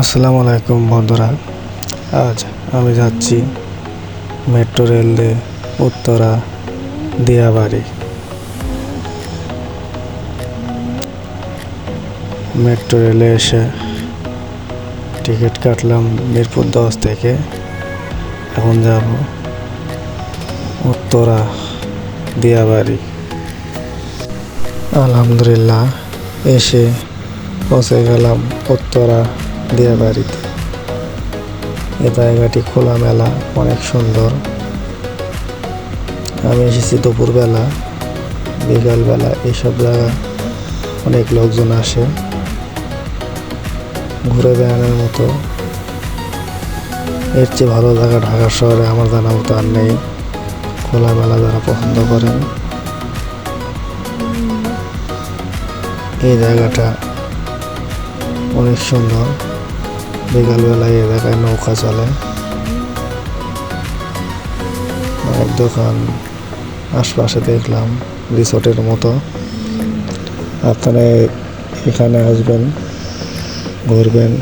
আসসালামু আলাইকুম বন্ধুরা। আজ আমি যাচ্ছি মেট্রো রেল দিয়ে উত্তরা দিয়াবাড়ি। মেট্রো রেলে এসে টিকিট কাটলাম মিরপুর দশ থেকে। এখন যাব উত্তরা দিয়াবাড়ি। আলহামদুলিল্লাহ, এসে পৌঁছে গেলাম উত্তরা দিয়াবাড়িতে এ জায়গাটি খোলামেলা, অনেক সুন্দর। আমি এসেছি দুপুরবেলা, বিকালবেলা এইসব জায়গা অনেক লোকজন আসে। ঘুরে বেড়ানোর মতো। এর চেয়ে ভালো জায়গা ঢাকা শহরে আমার জানা মতো আর নেই। খোলামেলা যারা পছন্দ করেন। এই জায়গাটা অনেক সুন্দর। বিকালবেলায় এলাকায় নৌকা চলে। অনেক দোকান আশপাশে দেখলাম রিসোর্টের মতো। আপনারা এখানে আসবেন ঘুরবেন।